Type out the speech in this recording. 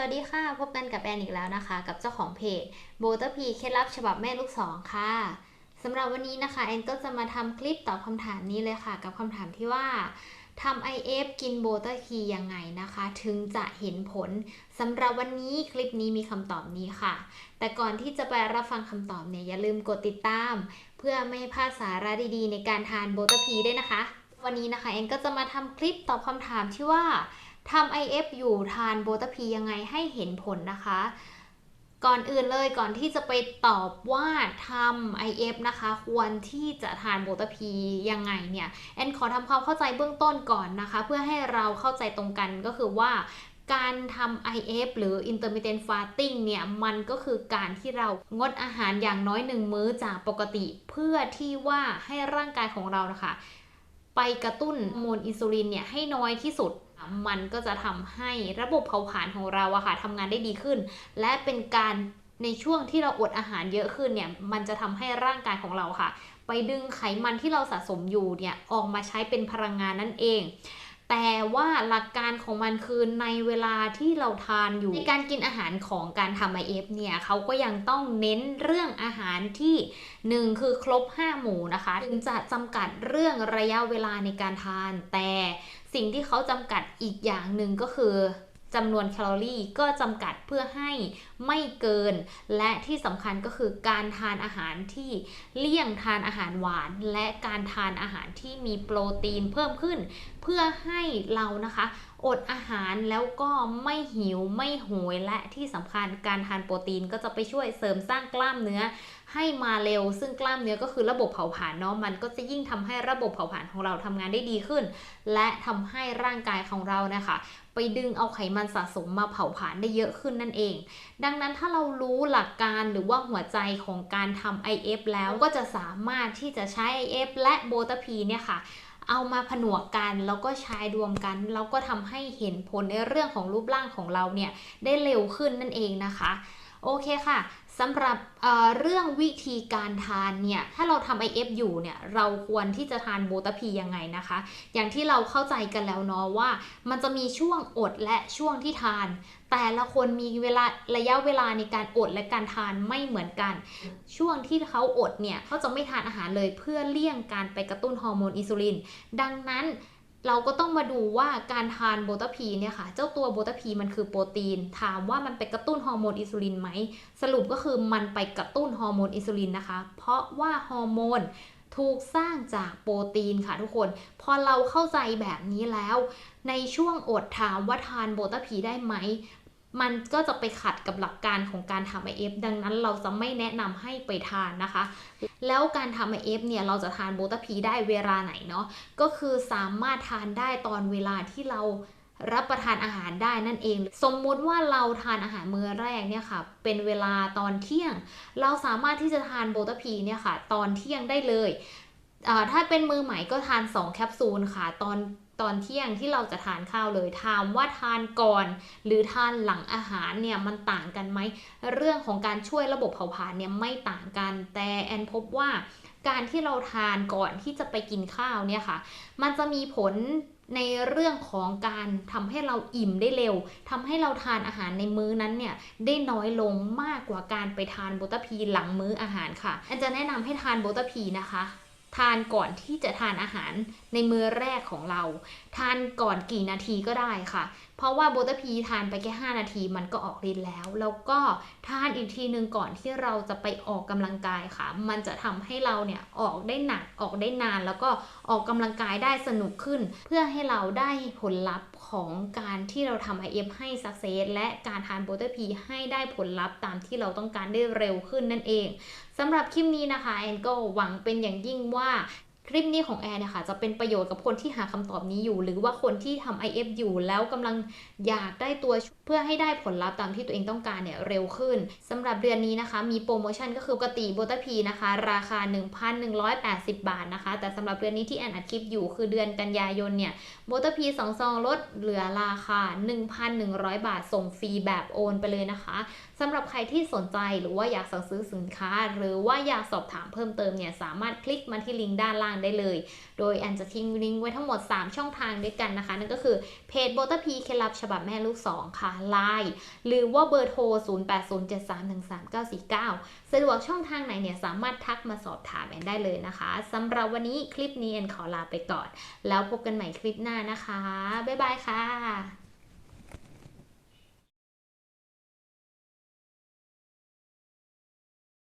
วัสดีค่ะ พบกันกับแอนอีกแล้วนะคะ กับเจ้าของเพจโบเตอร์พีเคล็ดลับฉบับแม่ลูกสองค่ะสำหรับวันนี้นะคะแอนก็จะมาทำคลิปตอบคำถามนี้เลยค่ะ กับคำถามที่ว่าทำ IF กินโบเตอร์คียังไงนะคะ ถึงจะเห็นผลสำหรับวันนี้คลิปนี้มีคำตอบนี้ค่ะ แต่ก่อนที่จะไปรับฟังคำตอบเนี่ยอย่าลืมกดติดตาม เพื่อไม่พลาดสาระดีๆ ในการทานโบเตอร์พีด้วยนะคะ วันนี้นะคะแอนก็จะมาทำคลิปตอบคำถามที่ว่า ทำ IF อยู่ทานโบตาพียังไงให้เห็นผลนะคะ ก่อนอื่นเลยก่อนที่จะไปตอบว่าทำ IF นะคะ ควรที่จะทานโบตาพียังไงเนี่ยแอนขอทำความเข้าใจเบื้องต้นก่อนนะคะ เพื่อให้เราเข้าใจตรงกันก็คือว่าการทำ IF หรือ intermittent fasting เนี่ย มันก็คือการที่เรางดอาหารอย่างน้อยหนึ่งมื้อจากปกติ เพื่อที่ว่าให้ร่างกายของเรานะคะ ไปกระตุ้นโมนอินซูลินเนี่ยให้น้อยที่สุด มันก็จะทำให้ระบบเผาผลาญของเราอะค่ะทำงานได้ดีขึ้น และเป็นการในช่วงที่เราอดอาหารเยอะขึ้นเนี่ยมันจะทำให้ร่างกายของเราค่ะ ไปดึงไขมันที่เราสะสมอยู่เนี่ยออกมาใช้เป็นพลังงานนั่นเอง แต่ว่าหลักการของมันคือในเวลาที่เราทานอยู่ ในการกินอาหารของการทำ IF เนี่ยเขาก็ยังต้องเน้นเรื่องอาหารที่ 1 คือครบ 5 หมู่นะคะถึงจะจำกัดเรื่องระยะเวลาในการทาน แต่สิ่งที่เขาจำกัดอีกอย่างหนึ่งก็คือ จำนวนแคลอรี่ก็จำกัดเพื่อให้ไม่เกิน และที่สำคัญก็คือการทานอาหารที่เลี่ยงทานอาหารหวาน และการทานอาหารที่มีโปรตีนเพิ่มขึ้น เพื่อให้เรานะคะอดอาหารแล้วก็ไม่หิวไม่โหยและที่สำคัญการทานโปรตีนก็จะไปช่วยเสริมสร้างกล้ามเนื้อให้มาเร็ว ซึ่งกล้ามเนื้อก็คือระบบเผาผลาญเนาะมันก็จะยิ่งทำให้ระบบเผาผลาญของเราทำงานได้ดีขึ้น และทำให้ร่างกายของเรานะคะ ดึงเอาไขมันสะสมมาเผาผลาญได้เยอะขึ้นนั่นเอง ดังนั้นถ้าเรารู้หลักการหรือว่าหัวใจของการทำ IF แล้วก็จะสามารถที่จะใช้ IF และโบตาพีเนี่ยค่ะเอามาผนวกกันแล้วก็ใช้รวมกัน แล้วก็ทำให้เห็นผลในเรื่องของรูปร่างของเราเนี่ยได้เร็วขึ้นนั่นเองนะคะ โอเคค่ะสำหรับเเรื่องวิธีการทานเนี่ยถ้าเราทำ IF อยู่เนี่ยเราควรที่จะทานโบตาพียังไงนะคะ อย่างที่เราเข้าใจกันแล้วเนาะว่า มันจะมีช่วงอดและช่วงที่ทาน แต่ละคนมีเวลาระยะเวลาในการอดและการทานไม่เหมือนกัน ช่วงที่เขาอดเนี่ยเขาจะไม่ทานอาหารเลยเพื่อเลี่ยงการไปกระตุ้นฮอร์โมนอินซูลินดังนั้น เราก็ต้องมาดูว่าการทานโบตาพีเนี่ยค่ะ เจ้าตัวโบตาพีมันคือโปรตีน ถามว่ามันไปกระตุ้นฮอร์โมนอินซูลินไหม สรุปก็คือมันไปกระตุ้นฮอร์โมนอินซูลินนะคะ เพราะว่าฮอร์โมนถูกสร้างจากโปรตีนค่ะทุกคน พอเราเข้าใจแบบนี้แล้ว ในช่วงอดถามว่าทานโบตาพีได้ไหม มันก็จะไปขัดกับหลักการของการทำไอเอฟดังนั้นเราจะไม่แนะนำให้ไปทานนะคะ แล้วการทำไอเอฟเนี่ยเราจะทานโบตาพีได้เวลาไหนเนาะก็คือสามารถทานได้ตอนเวลาที่เรารับประทานอาหารได้นั่นเอง สมมุติว่าเราทานอาหารมื้อแรกเนี่ยค่ะ เป็นเวลาตอนเที่ยง เราสามารถที่จะทานโบตาพีเนี่ยค่ะ ตอนเที่ยงได้เลย ถ้าเป็นมือใหม่ก็ทาน 2 แคปซูลค่ะ ตอน ตอนเที่ยงที่เราจะทานข้าวเลยถามว่าทานก่อน หรือทานหลังอาหารเนี่ยมันต่างกันไหมเรื่องของการช่วยระบบเผาผลาญเนี่ยไม่ต่างกัน แต่แอนพบว่าการที่เราทานก่อนที่จะไปกินข้าวเนี่ยค่ะ มันจะมีผลในเรื่องของการทำให้เราอิ่มได้เร็วทำให้เราทานอาหารในมื้อนั้นเนี่ยได้น้อยลงมากกว่าการไปทานโบตาพีหลังมื้ออาหารค่ะแอนจะแนะนำให้ทานโบตาพีนะคะ ทานก่อนที่จะทานอาหารในมื้อแรกของเรา ทานก่อนกี่นาทีก็ได้ค่ะ เพราะว่าโบตาพีทานไปแค่ 5 นาทีมันก็ออกฤทธิ์แล้ว แล้วก็ทานอีกทีหนึ่งก่อนที่เราจะไปออกกำลังกายค่ะ มันจะทำให้เราเนี่ยออกได้หนักออกได้นาน แล้วก็ออกกำลังกายได้สนุกขึ้น เพื่อให้เราได้ผลลัพธ์ของการที่เราทำ IF ให้สักเซสและการทานโบตาพีให้ได้ผลลัพธ์ตามที่เราต้องการได้เร็วขึ้นนั่นเองสำหรับคลิปนี้นะคะแอนก็หวังเป็นอย่างยิ่งว่า คลิปนี้ของแอนเนี่ยค่ะจะเป็นประโยชน์กับคนที่หาคำตอบนี้อยู่ หรือว่าคนที่ทำ IF อยู่แล้วกำลังอยากได้ตัวเพื่อให้ได้ผลลัพธ์ตามที่ตัวเองต้องการเนี่ยเร็วขึ้นสำหรับเดือนนี้นะคะ มีโปรโมชั่นก็คือปกติโบตาพีนะคะ ราคา 1,180 บาทนะคะ แต่สำหรับเดือนนี้ที่แอนอัดคลิปอยู่คือเดือนกันยายนเนี่ยโบตาพีสองซองลดเหลือราคา 1,100 บาทส่งฟรีแบบโอนไปเลยนะคะสำหรับใครที่สนใจหรือว่าอยากสั่งซื้อสินค้า หรือว่าอยากสอบถามเพิ่มเติมเนี่ยสามารถคลิกมาที่ลิงก์ด้านล่างได้เลย โดยแอนจะทิ้งลิงก์ไว้ทั้งหมด 3 ช่องทางด้วยกันนะคะ นั่นก็คือเพจโบตพีเคลับฉบับแม่ลูก 2 ค่ะไลน์หรือว่าเบอร์โทร 0807313949 สะดวกช่องทางไหนเนี่ยสามารถทักมาสอบถามแอนได้เลยนะคะสำหรับวันนี้คลิปนี้แอนขอลาไปก่อน แล้วพบกันใหม่คลิปหน้านะคะ บ๊ายบายค่ะ